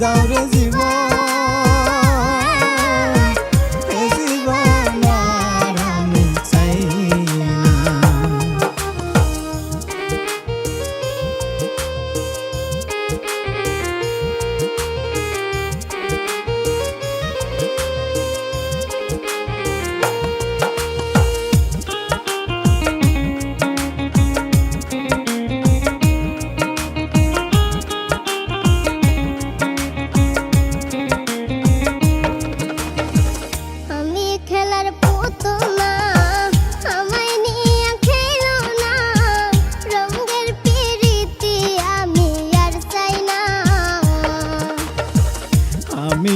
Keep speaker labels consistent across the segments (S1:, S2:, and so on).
S1: dau rezi
S2: voi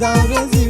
S2: down as